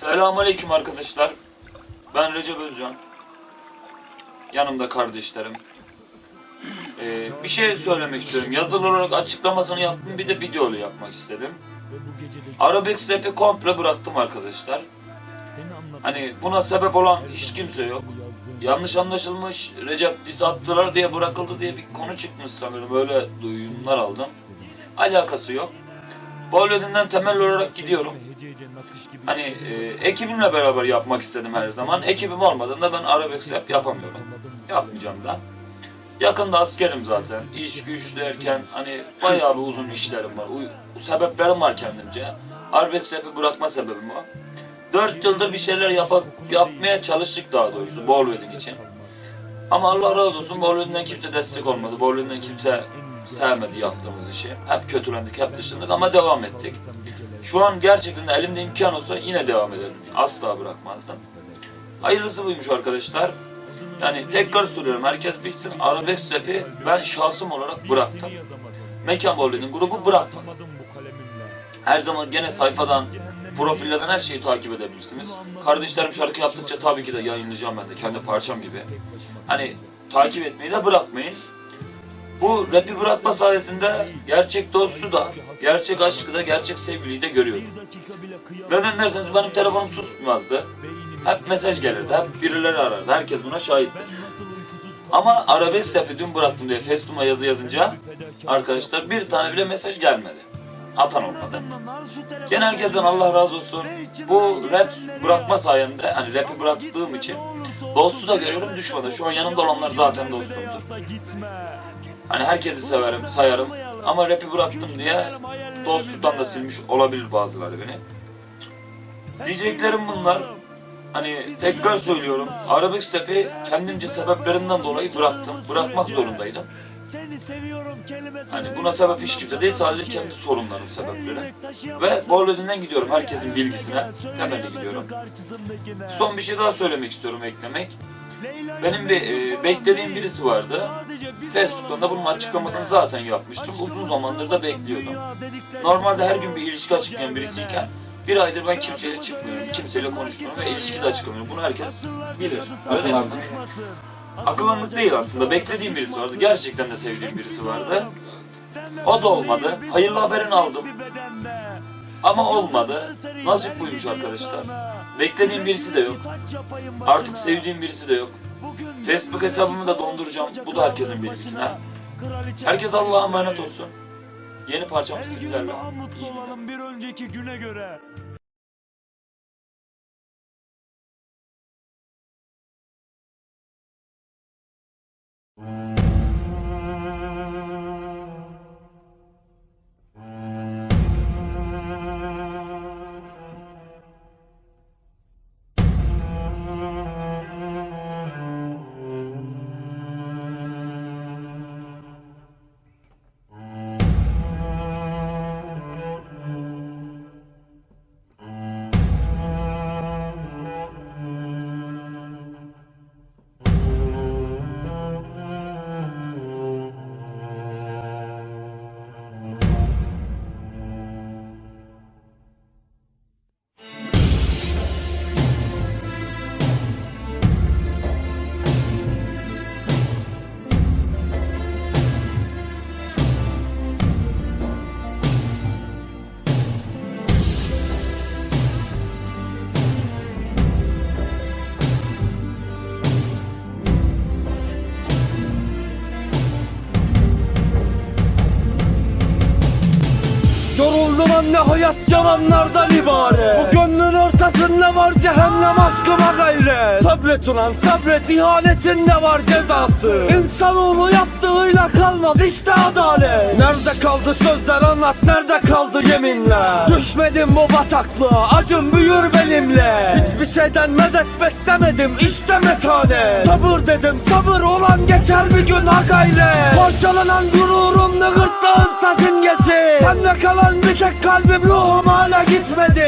Selamünaleyküm arkadaşlar. Ben Recep Özcan. Yanımda kardeşlerim. Ee, bir şey söylemek istiyorum. Yazılı olarak açıklamasını yaptım. Bir de videolu yapmak istedim. Arabesk rap'i komple bıraktım arkadaşlar. Hani buna sebep olan hiç kimse yok. Yanlış anlaşılmış. Recep diss attılar diye bırakıldı diye bir konu çıkmış sanırım. Öyle duyumlar aldım. Alakası yok. Bolvedin'den temel olarak gidiyorum. Hani e, ekibimle beraber yapmak istedim her zaman. Ekibim olmadığında ben arabesk rap yapamıyorum. Yapmayacağım da. Yakında askerim zaten. İş güç derken hani bayağı bir uzun işlerim var. Uy- sebeplerim var kendimce. Arabesk rap'i bırakma sebebim o. Dört yıldır bir şeyler yapa- yapmaya çalıştık daha doğrusu Bolvedin için. Ama Allah razı olsun Bolvedin'den kimse destek olmadı. Bolvedin'den kimse sevmedi yaptığımız işi. Hep kötülendik, hep dışlandık ama devam ettik. Şu an gerçekten de elimde imkan olsa yine devam ederim. Asla bırakmazdım. Hayırlısı buymuş arkadaşlar. Yani tekrar söylüyorum herkes bilsin arabesk rap'i ben şahsım olarak bıraktım. Mekan Bolvedin grubu bırakmadı. Her zaman gene sayfadan, profillerden her şeyi takip edebilirsiniz. Kardeşlerim şarkı yaptıkça tabii ki de yayınlayacağım ben de kendi parçam gibi. Hani takip etmeyi de bırakmayın. Bu rapi bırakma sayesinde gerçek dostu da, gerçek aşkı da, gerçek sevgiliyi de görüyorum. Neden derseniz benim telefonum susmazdı. Hep mesaj gelirdi, hep birileri arardı. Herkes buna şahitti. Ama arabesk rapi dün bıraktım diye Facebook'a yazı yazınca arkadaşlar bir tane bile mesaj gelmedi. Atan olmadı. Gene herkesten Allah razı olsun. Bu rap bırakma sayemde, hani rapi bıraktığım için dostu da görüyorum düşmanı. Şu an yanımda olanlar zaten dostumdu. Hani herkesi severim, sayarım. Ama rap'i bıraktım diye dostluktan da silmiş olabilir bazıları beni. Diyeceklerim bunlar. Hani tekrar söylüyorum. Arabesk rap'i kendimce sebeplerimden dolayı bıraktım. Bırakmak zorundaydım. Hani buna sebep hiç kimse değil sadece kendi sorunlarım sebepleri. Ve Bolvedin'den gidiyorum herkesin bilgisine. Temelli gidiyorum. Son bir şey daha söylemek istiyorum eklemek. Benim bir e, beklediğim birisi vardı. Facebook'tan da bunun açıklamasını zaten yapmıştım. Uzun zamandır da bekliyordum. Normalde her gün bir ilişki açıklayan birisiyken bir aydır ben kimseyle çıkmıyorum, kimseyle konuşmuyorum ve ilişki de açıklamıyorum. Bunu herkes bilir. Öyle değil mi? Akıllandık değil aslında. Beklediğim birisi vardı. Gerçekten de sevdiğim birisi vardı. O da olmadı. Hayırlı haberini aldım. Ama olmadı. Nasip buymuş arkadaşlar. Beklediğim birisi de yok. Artık sevdiğim birisi de yok. Facebook hesabımı da donduracağım. Bu da herkesin bilgisine. Herkes Allah'a emanet olsun. Yeni parçam Her gün sizlerle. İyi günler. olalım bir önceki güne göre. Anne hayat yalanlardan ibaret. Bu gönlün ortasında var cehennem aşkıma gayret. Sabret ulan sabret ihanetinde var cezası. İnsanoğlu yaptığıyla kalmaz işte adalet. Nerede kaldı sözler anlat nerede kaldı yeminler Düşmedim bu bataklığa acım büyür benimle. Hiçbir şeyden medet beklemedim işte metane Sabır dedim sabır olan geçer bir gün ha gayret. Parçalanan gururum gırtlağın sesim geçi Sende kalan bir tek kalbim ruhum hala gitmedi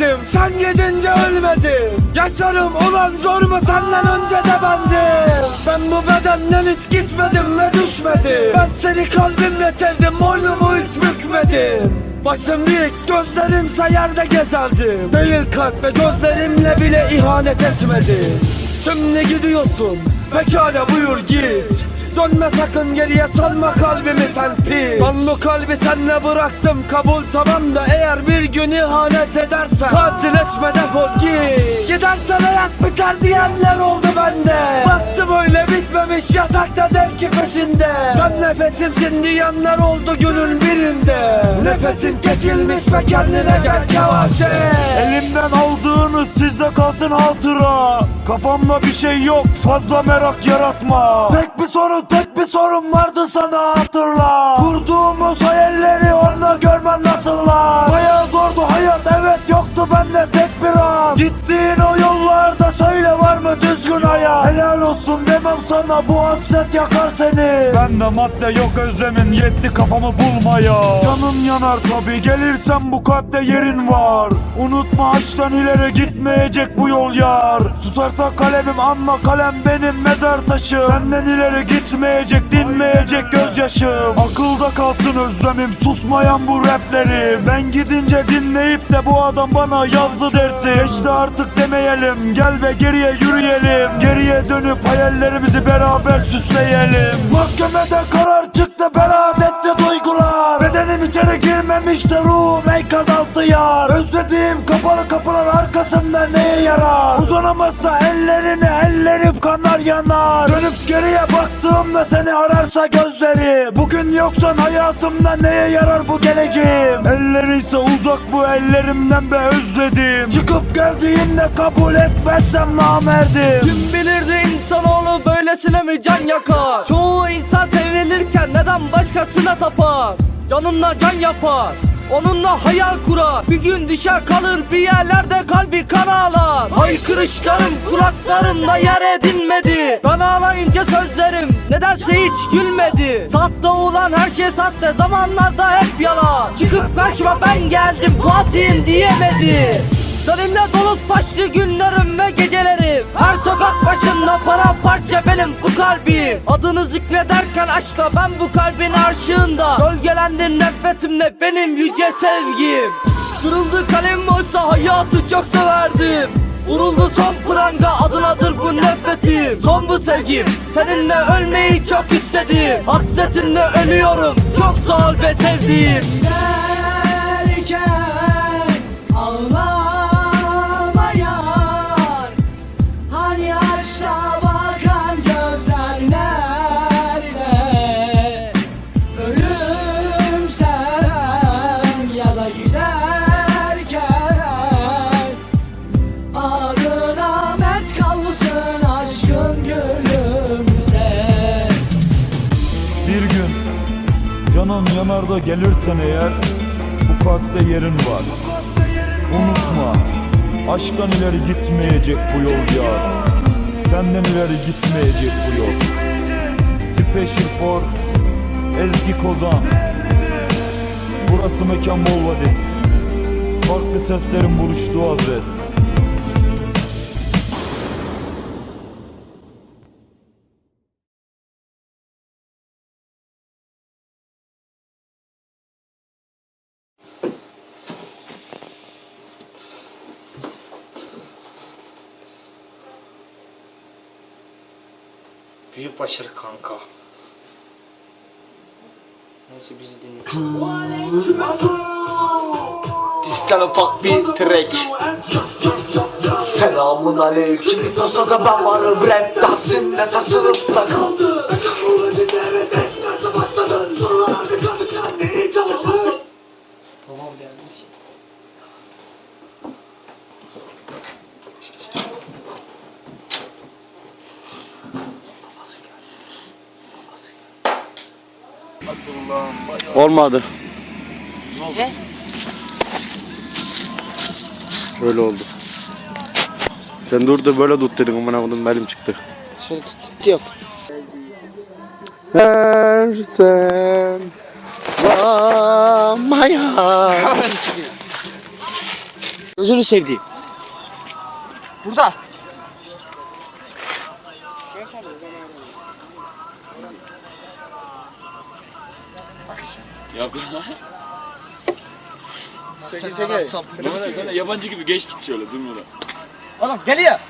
Ölmedim sen gidince ölmedim. Yaşarım ulan zor mu senden önce de bendim. Ben bu bedenden hiç gitmedim ve düşmedim. Ben seni kalbimle sevdim boynumu hiç bükmedim. Başım dik gözlerimse yerde gezerdim Değil kalp ve gözlerimle bile ihanet etmedim. Şimdi gidiyorsun pekala buyur git Dönme sakın geriye salma kalbimi sen pis Ben bu kalbi senle bıraktım kabul tamam da Eğer bir gün ihanet edersen Katil etme defol git. Gidersen hayat biter diyenler oldu bende. Baktım öyle bitmemiş yatakta zevki peşinde. Sen nefesimsin diyenler oldu günün birinde. Nefesin kesilmiş ve kendine gel Kevaşe Elimden aldığınız sizde kalsın hatıra. Kafamda bir şey yok fazla merak yaratma. Tek bir sorun tek bir sorun vardı sana hatırla. Kurduğumuz hayalleri orada görmen nasıllar? Bayağı zordu hayat evet yoktu bende tek bir an. Gittiğin o yollarda mı düzgün hayat Helal olsun demem sana bu hasret yakar seni. Bende madde yok özlemin yetti kafamı bulmaya. Canım yanar tabi gelirsen bu kalpte yerin var. Unutma aşktan ileri gitmeyecek bu yol yar. Susarsa kalemim anla kalem benim mezar taşım Senden ileri gitmeyecek dinmeyecek gözyaşım. Akılda kalsın özlemim susmayan bu rapleri Ben gidince dinleyip de bu adam bana yazdı dersi. Geçti artık demeyelim gel ve geriye yürüyelim Geriye dönüp hayallerimizi beraber süsleyelim. Mahkemede karar çıktı beraat etti duygular. Bedenim içeri girmemiş de ruhum enkaz altı yar Özlediğim kapalı kapılar arkasında neye yarar? Uzanamazsa ellerini ellerim kanar yanar. Dönüp geriye baktığımda seni ararsa gözleri Bugün yoksan hayatımda neye yarar bu geleceğim? Elleri ise uzak bu ellerimden be özledim. Çıkıp geldiğinde kabul etmezsem namerdim Kim bilirdi insanoğlu böylesine mi can yakar? Çoğu insan sevilirken neden başkasına tapar? Canınla can yapar Onunla hayal kurar. Bir gün düşer kalır bir yerlerde kalbi kan ağlar. Haykırışlarım kulaklarımda yer edinmedi. Ben ağlayınca sözlerim nedense hiç gülmedi. Sahte olan her şey sahte zamanlarda hep yalan. Çıkıp karşıma ben geldim Fatih'im diyemedi Seninle dolup taşlı günlerim ve gecelerim. Her sokak başında paramparça benim bu kalbim. Adını zikrederken aşkla ben bu kalbin arşığında Gölgelendin nefretimle benim yüce sevgim. Sırıldı kalem oysa hayatı çok severdim. Vuruldu son pranga adınadır bu nefretim. Son bu sevgim Seninle ölmeyi çok istedim. Hasretinle ölüyorum Çok sağ ol be sevdiğim. Giderken da gelirsen eğer bu kalpte yerin var. Unutma aşktan ileri gitmeyecek bu yol ya. Senden ileri gitmeyecek bu yol. Special for Ezgi Kozan. Burası mekan Bolvadi. Farklı seslerin buluştuğu adres. Büyük başarı kanka. Neyse bizi dinleyin. Distan ufak bir track. Selamun aleyküm Dostada ben varım rap dersin Nese sınıfta kaldı Olmadı. Öyle oldu. Sen dur da böyle tut dedin amına koydum benim çıktı. Şöyle tut yap. Her sen Maya. Gözünü sevdiğim. Burada. Yok. Mehmet Ali sen de yabancı gibi geç git şöyle durmadan. Oğlum geliyor.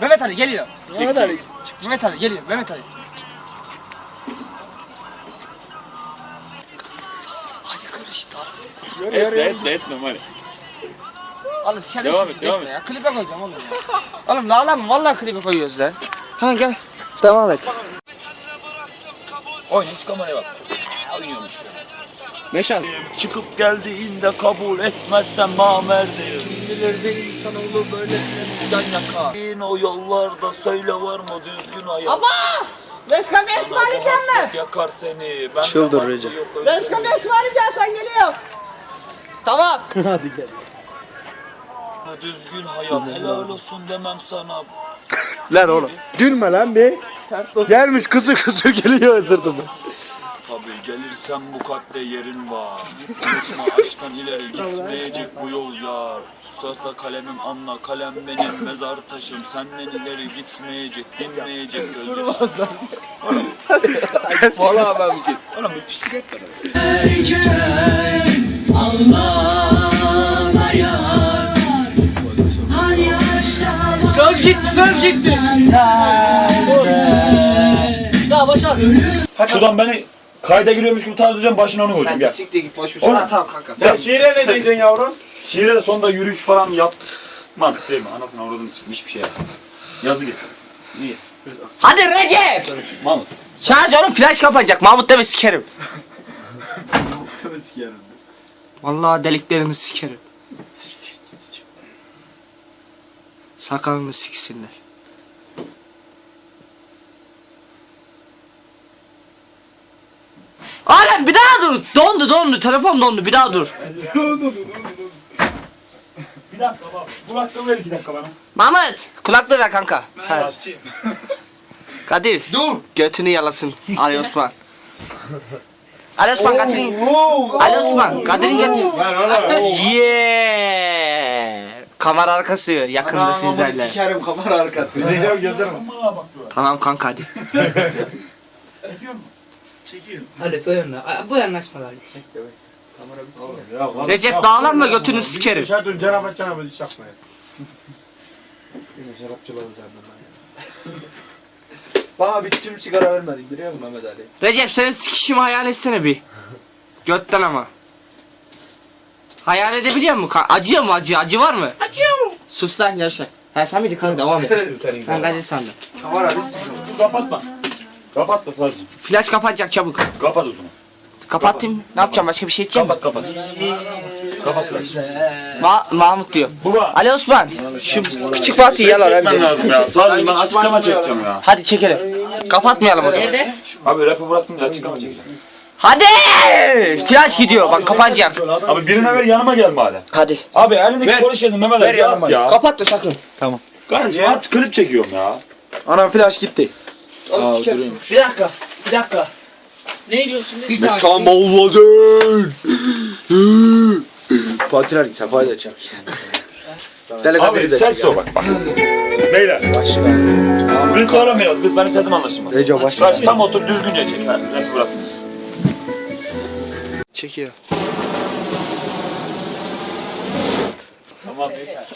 Mehmet Ali geliyor. Mehmet Ali. Mehmet Ali geliyor. Mehmet Ali. Etme etme etme Mali. Oğlum şerefsiz Devam et, devam et. Ya. Klibe koyacağım oğlum ya. oğlum ağlama vallahi klibe koyuyoruz lan. Ha gel. Devam et. Oyna şu kameraya bak. Oynuyormuş ya. Meşal. Çıkıp geldiğinde kabul etmezsen namerdim. İngilizce insanoğlu böylesine can yakar. Yine o yollarda söyle var mı düzgün hayat. Ama! Resmen ısmarlayacağım mı? Hasret yakar seni. Ben Çıldır Recep. Resmen ısmarlayacağım sen geliyor. Tamam. Düzgün hayat helal olsun demem sana. Lan oğlum. Gülme lan bir. Gelmiş kızı kızı geliyor ısırdı bu. Tabii gelirsen bu kalpte yerin var. Unutma aşktan ileri gitmeyecek bu yol yar. Susarsa kalemim anla kalem benim mezar taşım. Senden ileri gitmeyecek dinmeyecek gözyaşım. Vallahi ben bir şey. Oğlum bir pislik etme. Söz gitti söz gitti. Daha başa Şuradan beni kayda giriyormuş gibi tarz edeceğim başına onu koyacağım gel. Siktir git boş. Oğlum. Ha, tamam kanka. Sen Şiire ne diyeceksin yavrum? şiire de sonunda yürüyüş falan yap. Mantık değil mi? Anasını avradını sikmiş bir şey yap. Yazı geçeriz. Niye? Hadi Recep. Mahmut. Şarj oğlum flash kapanacak. Mahmut deme sikerim. Vallahi deliklerini sikerim. Sakalını siksinler. Oğlum bir daha dur. Dondu dondu. Telefon dondu. Bir daha dur. Bir dakika baba. Kulaklığı ver iki dakika bana. Mahmut kulaklığı ver kanka. Ha. Kadir. Dur. Götünü yalasın. Ali Osman. Ali Osman Kadir'in. Ali Osman Kadir'in götü. Yeah. Kamera arkası yakında sizlerle. Sikerim kamera arkası. Recep gözlerime. Bana bak. Tamam kanka hadi. Hadi o yanına. Aa, Bu yanaşmalar. Recep dağlanma götünü sikerim. Dışarı dur cenab açana böyle iş yapma ya. Yine şarapçılar üzerinden ben ya. Bana bir tüm sigara vermedin biliyor musun Mehmet Ali? Recep senin sikişimi hayal etsene bir. Götten ama. Hayal edebiliyor musun? Acıyor mu acı? Acı var mı? Acıyor mu? Sus lan yavşak. Ha sen miydin kanka devam et. Ben Kadir sandım. Kamera bir sigara. Dur kapatma. Kapatma sadece. Flash kapatacak çabuk. Kapat uzunu. Kapattım. Ne yapacağım? Başka bir şey içeceğim mi? Kapat kapat. Kapat flash. Ma Mahmut diyor. Baba. Ali Osman. Şu küçük Fatih'i yalan Çekmen abi. lazım ya. Sadece ben açıklama çekeceğim ya. Hadi çekelim. Kapatmayalım o zaman. Abi rapı bıraktım da açıklama çekeceğim. Hadi! Flash gidiyor. Bak kapanacak. Abi birine ver yanıma gel madem. Hadi. Abi elindeki polis yazın Mehmet Ali at ya. Kapatma sakın. Kardeşim at klip çekiyorum ya. Ana flash gitti. Aa, bir dakika. Bir dakika. Ne diyorsun? Bir tane. Kamolladın. Fatih Ali sefayı da. Deli Abi ses o bak. Beyler. Başka. Kız soramıyoruz. Kız benim sesim anlaşılmaz. Recep başka. Karşı tam otur düzgünce çek. Ha, bırak. Çekiyor. Tamam yeter.